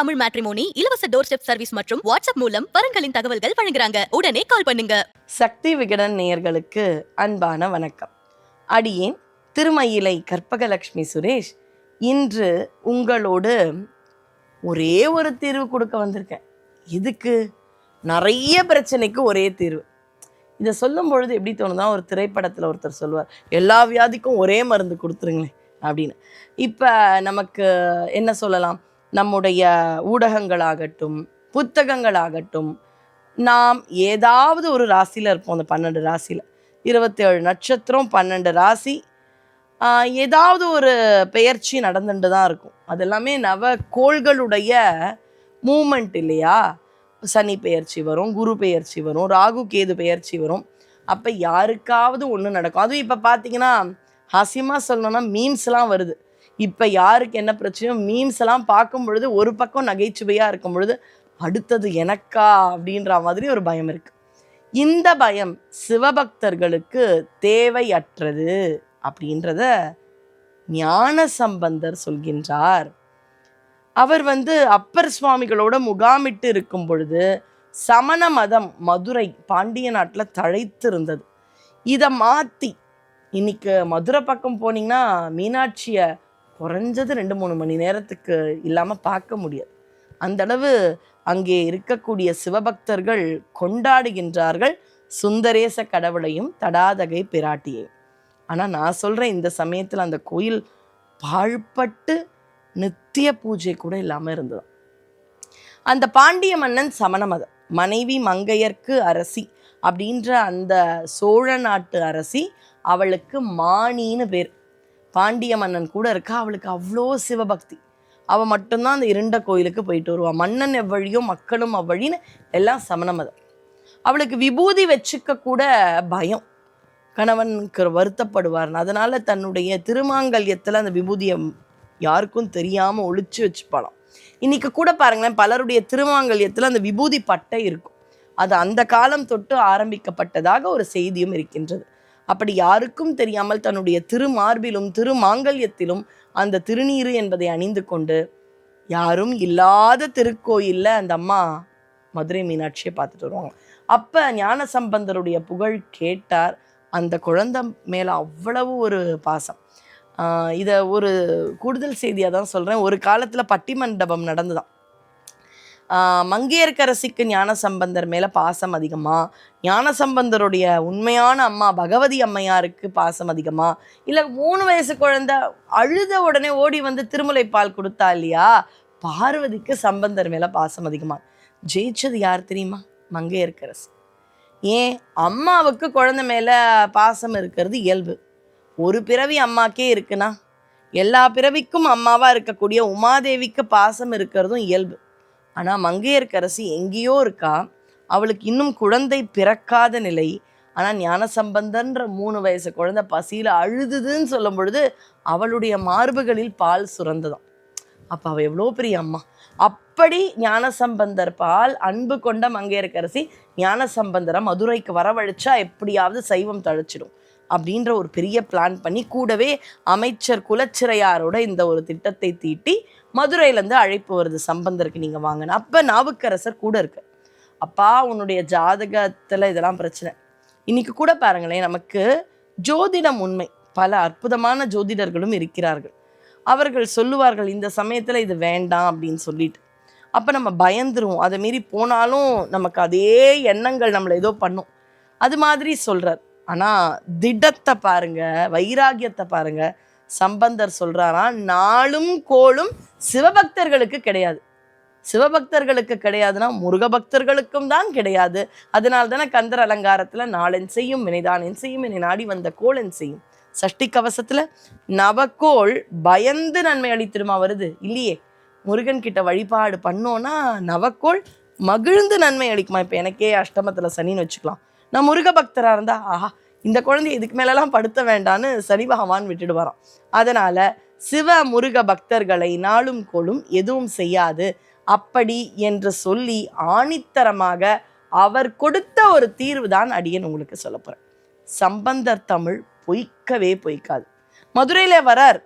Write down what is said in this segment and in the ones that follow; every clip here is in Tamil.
தமிழ் மேட்ரிமோனி இலவச டோர் ஸ்டெப் சர்வீஸ் மற்றும் வாட்ஸ்அப் மூலம் வரன்களின் தகவல்கள் வழங்குறாங்க. உடனே கால் பண்ணுங்க. சக்தி விகடன் நேயர்களுக்கு அன்பான வணக்கம். அடியேன் திருமயிலை கற்பகலட்சுமி சுரேஷ். இன்று உங்களோடு ஒரே ஒரு தீர்வு கொடுக்க வந்திருக்கேன். இதுக்கு நிறைய பிரச்சனைக்கு ஒரே தீர்வு. இதை சொல்லும் பொழுது எப்படி தோணுதா ஒரு திரைப்படத்தில் ஒருத்தர் சொல்லுவார் எல்லா வியாதிக்கும் ஒரே மருந்து கொடுத்துருங்களேன் அப்படின்னு. இப்போ நமக்கு என்ன சொல்லலாம்? நம்முடைய ஊடகங்களாகட்டும் புத்தகங்களாகட்டும் நாம் ஏதாவது ஒரு ராசியில் இருப்போம். அந்த பன்னெண்டு ராசியில். இருபத்தேழு நட்சத்திரம் பன்னெண்டு ராசி. ஏதாவது ஒரு பெயர்ச்சி நடந்துட்டு தான் இருக்கும். அதெல்லாமே நவ கோள்களுடைய மூமெண்ட் இல்லையா? சனி பெயர்ச்சி வரும் குரு பெயர்ச்சி வரும் ராகு கேது பெயர்ச்சி வரும். அப்போ யாருக்காவது ஒன்று நடக்கும். அதுவும் இப்போ பார்த்தீங்கன்னா ஹாஸ்யமாக சொல்லணும்னா மீம்ஸ்லாம் வருது. இப்போ யாருக்கு என்ன பிரச்சனையோ மீம்ஸ் எல்லாம் பார்க்கும் பொழுது ஒரு பக்கம் நகைச்சுவையாக இருக்கும் பொழுது அடுத்தது எனக்கா? அப்படின்ற மாதிரி ஒரு பயம் இருக்கு. இந்த பயம் சிவபக்தர்களுக்கு தேவையற்றது அப்படின்றத ஞான சம்பந்தர் சொல்கின்றார். அவர் வந்து அப்பர் சுவாமிகளோட முகாமிட்டு இருக்கும் பொழுது சமண மதம் மதுரை பாண்டிய நாட்டில் தழைத்து இருந்தது இதை மாற்றி இன்னைக்கு மதுரை பக்கம் போனீங்கன்னா மீனாட்சியை குறைஞ்சது ரெண்டு மூணு மணி நேரத்துக்கு இல்லாமல் பார்க்க முடியாது. அந்த அளவு அங்கே இருக்கக்கூடிய சிவபக்தர்கள் கொண்டாடுகின்றார்கள். சுந்தரேச கடவுளையும் தடாதகை பிராட்டியையும். ஆனால் நான் சொல்கிறேன் இந்த சமயத்தில் அந்த கோயில் பாழ்பட்டு நித்திய பூஜை கூட இல்லாமல் இருந்தது. அந்த பாண்டிய மன்னன் சமண மதம் மனைவி மங்கையர்க்கு அரசி அப்படின்ற அந்த சோழ நாட்டு அரசி அவளுக்கு மாணின்னு பேர். பாண்டிய மன்னன் கூட இருக்கா? அவளுக்கு அவ்வளோ சிவபக்தி. அவள் மட்டும்தான் அந்த இருண்ட கோயிலுக்கு போயிட்டு வருவாள் மன்னன் எவ்வழியோ மக்களும் அவ்வழின்னு எல்லாம் சமண மதம் அவளுக்கு விபூதி வச்சுக்க கூட பயம். கணவனுக்கு வருத்தப்படுவார் அதனால தன்னுடைய திருமாங்கல்யத்தில் அந்த விபூதியை யாருக்கும் தெரியாமல் ஒழிச்சு வச்சுப்பாளாம். இன்னைக்கு கூட பாருங்களேன் பலருடைய திருமாங்கல்யத்தில் அந்த விபூதி பட்டை இருக்கும். அது அந்த காலம் தொட்டு ஆரம்பிக்கப்பட்டதாக ஒரு செய்தியும் இருக்கின்றது. அப்படி யாருக்கும் தெரியாமல் தன்னுடைய திருமார்பிலும் திருமாங்கல்யத்திலும் அந்த திருநீரு என்பதை அணிந்து கொண்டு யாரும் இல்லாத திருக்கோயிலில் அந்த அம்மா மதுரை மீனாட்சியை பார்த்துட்டு வருவாங்க. அப்போ ஞான சம்பந்தருடைய புகழ் கேட்டார். அந்த குழந்தை மேலே அவ்வளவு ஒரு பாசம். இதை ஒரு கூடுதல் செய்தியாக தான் சொல்கிறேன் ஒரு காலத்துல பட்டிமண்டபம் நடந்துதான். மங்கையர்க்கரசிக்கு ஞான சம்பந்தர் மேலே பாசம் அதிகமா? ஞான சம்பந்தருடைய உண்மையான அம்மா பகவதி அம்மையாருக்கு பாசம் அதிகமா? இல்லை மூணு வயசு குழந்தை அழுத உடனே ஓடி வந்து திருமுலை பால் கொடுத்தா இல்லையா? பார்வதிக்கு சம்பந்தர் மேலே பாசம் அதிகமா. ஜெயிச்சது யார் தெரியுமா? மங்கையர்க்கரசி. ஏன்? அம்மாவுக்கு குழந்தை மேலே பாசம் இருக்கிறது இயல்பு. ஒரு பிறவி அம்மாக்கே இருக்குன்னா எல்லா பிறவிக்கும் அம்மாவாக இருக்கக்கூடிய உமாதேவிக்கு பாசம் இருக்கிறதும் இயல்பு. ஆனால் மங்கையர்க்கரசி எங்கேயோ இருக்கா? அவளுக்கு இன்னும் குழந்தை பிறக்காத நிலை. ஆனால் ஞானசம்பந்தன்ற மூணு வயசு குழந்தை பசியில் அழுதுதுன்னு சொல்லும் பொழுது அவளுடைய மார்புகளில் பால் சுரந்ததாம். அப்போ அவள் எவ்வளோ பெரிய அம்மா. அப்படி ஞானசம்பந்தர் பால் அன்பு கொண்ட மங்கையர்க்கரசி ஞானசம்பந்தரை மதுரைக்கு வரவழைச்சா எப்படியாவது சைவம் தழைச்சிடும் அப்படின்ற ஒரு பெரிய பிளான் பண்ணி கூடவே அமைச்சர் குலச்சிறையாரோட இந்த ஒரு திட்டத்தை தீட்டி மதுரையிலேருந்து அழைப்பு வருது சம்பந்தருக்கு நீங்கள் வாங்கன்னு அப்போ நாவுக்கரசர் கூட இருக்கு அப்பா உன்னுடைய ஜாதகத்தில் இதெல்லாம் பிரச்சனை. இன்னைக்கு கூட பாருங்களேன் நமக்கு ஜோதிடம் உண்மை. பல அற்புதமான ஜோதிடர்களும் இருக்கிறார்கள். அவர்கள் சொல்லுவார்கள் இந்த சமயத்தில் இது வேண்டாம் அப்படின்னு சொல்லிட்டு. அப்போ நம்ம பயந்துருவோம். அதை மீறி போனாலும் நமக்கு அதே எண்ணங்கள் நம்மளை ஏதோ பண்ணும். அது மாதிரி சொல்கிறார் ஆனால் திடத்தை பாருங்க வைராகியத்தை பாருங்க. சம்பந்தர் சொல்றாராம் நாளும் கோளும் சிவபக்தர்களுக்கு கிடையாது. சிவபக்தர்களுக்கு கிடையாதுன்னா முருக பக்தர்களுக்கும் தான் கிடையாது. அதனால தானே கந்தர் அலங்காரத்தில் நாளன் செய்யும் வினைதான் என் செய்யும் என்னை நாடி வந்த கோளன் செய்யும். சஷ்டி கவசத்தில் நவக்கோள் பயந்து நன்மை அளித்திருமா வருது? இல்லையே. முருகன் கிட்ட வழிபாடு பண்ணோன்னா நவக்கோள் மகிழ்ந்து நன்மை அளிக்குமா? இப்போ எனக்கே அஷ்டமத்தில் சனின்னு வச்சுக்கலாம். நான் முருக பக்தராக இருந்தால் ஆஹா இந்த குழந்தை இதுக்கு மேலெல்லாம் படுத்த வேண்டான்னு சனி பகவான் விட்டுட்டு அதனால் சிவ முருக பக்தர்களை நாளும் கோளும் எதுவும் செய்யாது. அப்படி என்று சொல்லி ஆணித்தரமாக அவர் கொடுத்த ஒரு தீர்வு தான் அடியேன் உங்களுக்கு சொல்ல போகிறேன் சம்பந்தர் தமிழ் பொய்க்கவே பொய்க்காது. மதுரையில் வரார்.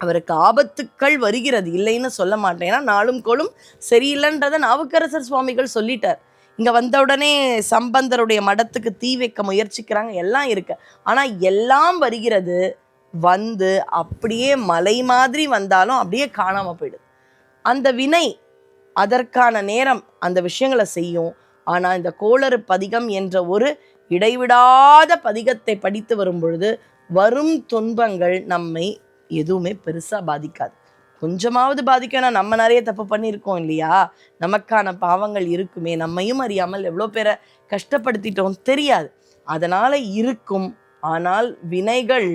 அவருக்கு ஆபத்துக்கள் வருகிறது. இல்லைன்னு சொல்ல மாட்டேன். ஏன்னா நாளும் கோளும். சரியில்லைன்றதை நாவுக்கரசர் சுவாமிகள் சொல்லிட்டார். இங்கே வந்த உடனே சம்பந்தருடைய மடத்துக்கு தீ வைக்க முயற்சிக்கிறாங்க. எல்லாம் இருக்கு. ஆனால் எல்லாம் வருகிறது. வந்து அப்படியே மலை மாதிரி வந்தாலும் அப்படியே காணாம போயிடுது. அந்த வினை அதற்கான நேரம் அந்த விஷயங்களை செய்யும். ஆனால் இந்த கோளறு பதிகம் என்ற ஒரு இடைவிடாத பதிகத்தை படித்து வரும் பொழுது வரும் துன்பங்கள் நம்மை எதுவுமே பெருசாக பாதிக்காது. கொஞ்சமாவது பாதிக்கணும் நம்ம நிறைய தப்பு பண்ணியிருக்கோம் இல்லையா? நமக்கான பாவங்கள் இருக்குமே நம்மையும் அறியாமல் எவ்வளோ பேரை கஷ்டப்படுத்திட்டோம் தெரியாது. அதனால் இருக்கும். ஆனால் வினைகள்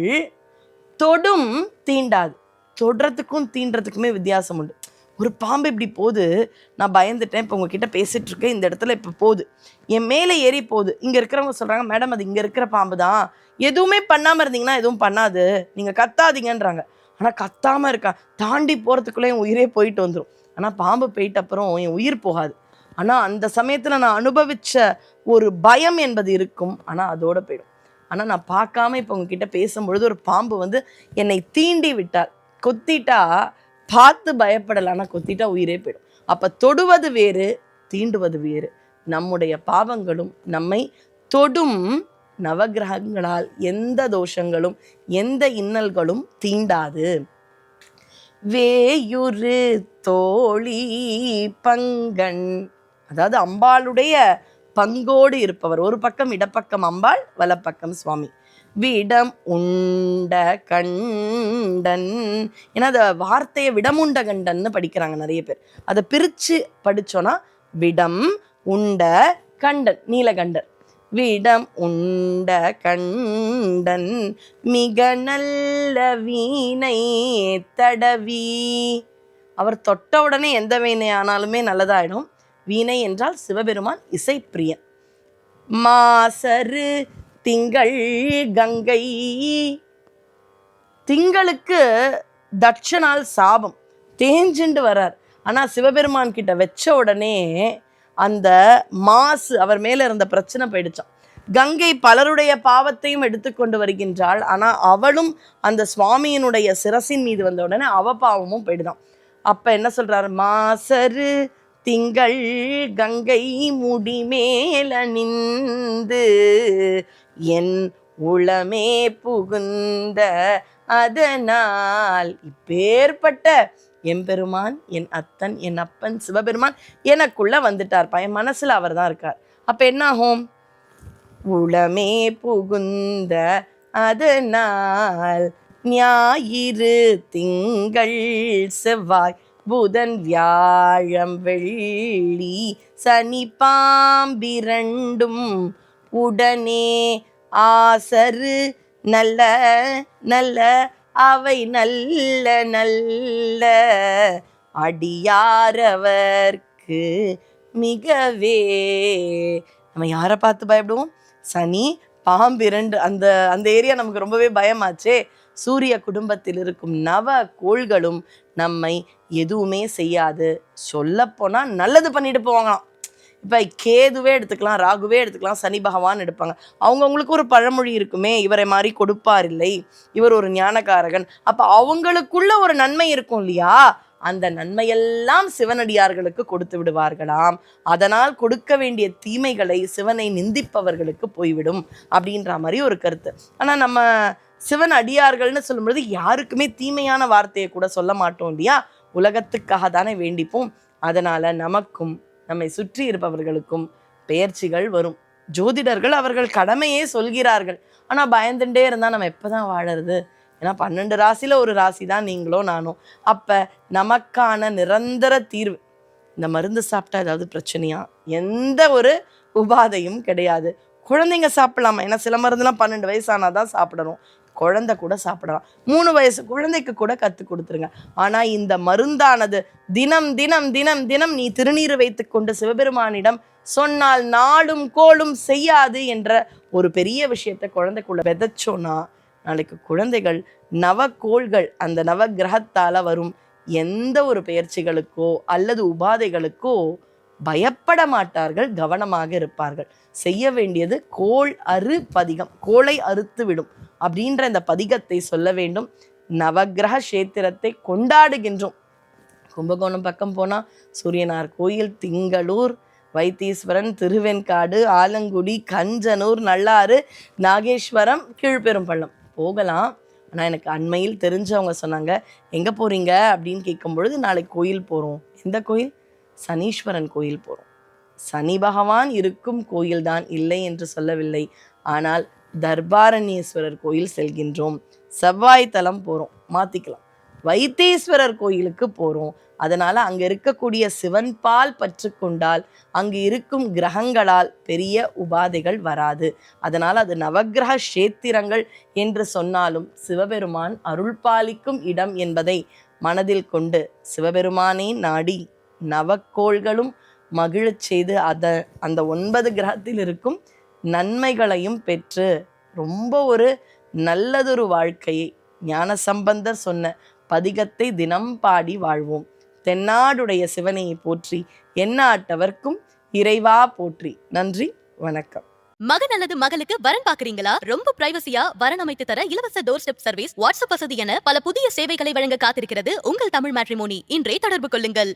தொடும் தீண்டாது. தொடுறதுக்கும் தீண்டுறதுக்குமே வித்தியாசம் உண்டு. ஒரு பாம்பு இப்படி போகுது நான் பயந்துட்டேன் இப்போ உங்ககிட்ட பேசிகிட்டு இருக்கேன் இந்த இடத்துல இப்போ போகுது என் மேலே ஏறி போகுது இங்கே இருக்கிறவங்க சொல்கிறாங்க மேடம் அது இங்கே இருக்கிற பாம்பு தான் எதுவுமே பண்ணாமல் இருந்தீங்கன்னா எதுவும் பண்ணாது. நீங்கள் கத்தாதீங்கன்றாங்க. ஆனால் கத்தாமல் இருக்கா தாண்டி போகிறதுக்குள்ளே என் உயிரே போயிட்டு வந்துடும் ஆனால் பாம்பு போயிட்ட அப்புறம் என் உயிர் போகாது. ஆனால் அந்த சமயத்தில் நான் அனுபவிச்ச ஒரு பயம் என்பது இருக்கும். ஆனால் அதோட போயிடும். ஆனால் நான் பார்க்காம இப்போ உங்ககிட்ட பேசும்பொழுது ஒரு பாம்பு வந்து என்னை தீண்டி விட்டார் கொத்திட்டா பார்த்து பயப்படலை. ஆனால் கொத்திட்டா உயிரே போயிடும். அப்போ தொடுவது வேறு தீண்டுவது வேறு. நம்முடைய பாவங்களும் நம்மை தொடும் நவக்கிரகங்களால் எந்த தோஷங்களும் எந்த இன்னல்களும் தீண்டாது. வேயுரு தோழி பங்கன் அதாவது அம்பாளுடைய பங்கோடு இருப்பவர். ஒரு பக்கம் இடப்பக்கம் அம்பாள் வலப்பக்கம் சுவாமி. விடம் உண்ட கண்டன். ஏன்னா அந்த வார்த்தையை விடமுண்ட கண்டன்னு படிக்கிறாங்க நிறைய பேர். அதை பிரித்து படிச்சோன்னா விடம் உண்ட கண்டன் நீலகண்டர் விடம் உண்ட கண்டன் மிக நல்ல வீணை தடவி. அவர் தொட்ட உடனே எந்த வீணை ஆனாலுமே நல்லதாயிடும். வீணை என்றால் சிவபெருமான் இசைப்பிரியன். மாசரு திங்கள் கங்கை. திங்களுக்கு தட்சனால் சாபம். தேஞ்சுண்டு வரார். ஆனால் சிவபெருமான் கிட்ட வச்ச உடனே அந்த மாசு அவர் மேலே இருந்த பிரச்சனை போயிடுச்சான் கங்கை பலருடைய பாவத்தையும் எடுத்துக்கொண்டு வருகின்றாள். ஆனால் அவளும் அந்த சுவாமியினுடைய சிரசின் மீது வந்த உடனே அவ பாவமும் போயிடுதான் அப்போ என்ன சொல்கிறாரு மாசரு திங்கள் கங்கை முடிமேலணிந்து என் உளமே புகுந்த அதனால் இப்பேற்பட்ட எம்பெருமான் என் அத்தன் என் அப்பன் சிவபெருமான் எனக்குள்ள வந்துட்டார். என் மனசில் அவர் தான் இருக்கார். அப்போ என்ன ஆகும் உளமே புகுந்த அதனால் ஞாயிறு திங்கள் செவ்வாய் புதன் வியாழம் வெள்ளி சனி பாம்பிரண்டும் உடனே ஆசரு. நல்ல நல்ல அவை நல்ல நல்ல. அடியாரவர்க்கு மிகவே. நம்ம யாரை பார்த்து பயப்படுவோம்? சனி பாம்பிரண்டு அந்த அந்த ஏரியா நமக்கு ரொம்பவே பயமாச்சே. சூரிய குடும்பத்தில் இருக்கும் நவ கோள்களும் நம்மை எதுவுமே செய்யாது. சொல்லப்போனால் நல்லது பண்ணிட்டு போவாங்களாம். இப்போ கேதுவே எடுத்துக்கலாம் ராகுவே எடுத்துக்கலாம் சனி பகவான் எடுப்பாங்க. அவங்கவுங்களுக்கு ஒரு பழமொழி இருக்குமே இவரை மாதிரி கொடுப்பார் இல்லை இவர் ஒரு ஞானகாரகன் அப்போ அவங்களுக்குள்ள ஒரு நன்மை இருக்கும் இல்லையா? அந்த நன்மையெல்லாம் சிவனடியார்களுக்கு கொடுத்து விடுவார்களாம். அதனால் கொடுக்க வேண்டிய தீமைகளை சிவனை நிந்திப்பவர்களுக்கு போய்விடும் அப்படின்ற மாதிரி ஒரு கருத்து. ஆனால் நம்ம சிவன் அடியார்கள்னு சொல்லும்பொழுது யாருக்குமே தீமையான வார்த்தையை கூட சொல்ல மாட்டோம் இல்லையா? உலகத்துக்காக தானே வேண்டிப்போம். அதனால நமக்கும் நம்மை சுற்றி இருப்பவர்களுக்கும் பெயர்ச்சிகள் வரும். ஜோதிடர்கள் அவர்கள் கடமையே சொல்கிறார்கள். ஆனா பயந்துட்டே இருந்தா நம்ம எப்பதான் வாழறது? ஏன்னா பன்னெண்டு ராசியில் ஒரு ராசி தான் நீங்களோ நானும் அப்ப நமக்கான நிரந்தர தீர்வு இந்த மருந்து சாப்பிட்டா ஏதாவது பிரச்சனையா? எந்த ஒரு உபாதையும் கிடையாது. குழந்தைங்க சாப்பிடலாமா? ஏன்னா சில மருந்துலாம் பன்னெண்டு வயசானாதான் சாப்பிடணும். குழந்தை கூட சாப்பிடலாம். மூணு வயசு குழந்தைக்கு கூட கற்றுக் கொடுத்துருங்க. ஆனால் இந்த மருந்தானது தினம் தினம் தினம் தினம் நீ திருநீர் வைத்து கொண்டு சிவபெருமானிடம் சொன்னால் நாளும் கோளும் செய்யாது என்ற ஒரு பெரிய விஷயத்தை குழந்தைக்குள்ள விதைச்சோன்னா நாளைக்கு குழந்தைகள் நவக்கோள்கள் அந்த நவ கிரகத்தால் வரும். எந்த ஒரு பெயர்ச்சிகளுக்கோ அல்லது உபாதைகளுக்கோ பயப்பட மாட்டார்கள் கவனமாக இருப்பார்கள். செய்ய வேண்டியது கோள் அறு பதிகம் கோளை அறுத்து விடும் அப்படின்ற இந்த பதிகத்தை சொல்ல வேண்டும். நவக்கிரக கஷேத்திரத்தை கொண்டாடுகின்றோம். கும்பகோணம் பக்கம் போனால் சூரியனார் கோயில் திங்களூர் வைத்தீஸ்வரன் திருவெண்காடு ஆலங்குடி கஞ்சனூர் நல்லாறு நாகேஸ்வரம் கீழ்பெரும்பள்ளம். போகலாம். ஆனால் எனக்கு அண்மையில் தெரிஞ்சவங்க சொன்னாங்க எங்கே போகிறீங்க அப்படின்னு கேட்கும் பொழுது நாளைக்கு கோயில் போகிறோம் எந்த கோயில்? சனீஸ்வரன் கோயில் போகிறோம் சனி பகவான் இருக்கும் கோயில்தான் இல்லை என்று சொல்லவில்லை. ஆனால் தர்பாரண்யேஸ்வரர் கோயில் செல்கின்றோம். செவ்வாய் தலம் போகிறோம் மாற்றிக்கலாம் வைத்தீஸ்வரர் கோயிலுக்கு போகிறோம் அதனால் அங்கே இருக்கக்கூடிய சிவன் பால் பற்று கொண்டால் அங்கு இருக்கும் கிரகங்களால் பெரிய உபாதைகள் வராது. அதனால் அது நவக்கிரக கஷேத்திரங்கள் என்று சொன்னாலும் சிவபெருமான் அருள் பாலிக்கும் இடம் என்பதை மனதில் கொண்டு சிவபெருமானே நாடி நவக்கோள்களும் மகிழச் செய்து அத அந்த ஒன்பது கிரகத்தில் இருக்கும் நன்மைகளையும் பெற்று ரொம்ப ஒரு நல்லதொரு வாழ்க்கையை ஞான சம்பந்தர் சொன்ன பதிகத்தை தினம் பாடி வாழ்வோம். தென்னாடுடைய சிவனையை போற்றி எந்நாட்டவர்க்கும் இறைவா போற்றி. நன்றி வணக்கம். மகன் அல்லது மகளுக்கு வரன் பாக்குறீங்களா ரொம்ப பிரைவசியா வரன் அமைத்து தர இலவச டோர் ஸ்டெப் சர்வீஸ் வாட்ஸ்அப் வசதி என பல புதிய சேவைகளை வழங்க காத்திருக்கிறது உங்கள் தமிழ் மேட்ரிமோனி இன்றே தொடர்பு கொள்ளுங்கள்.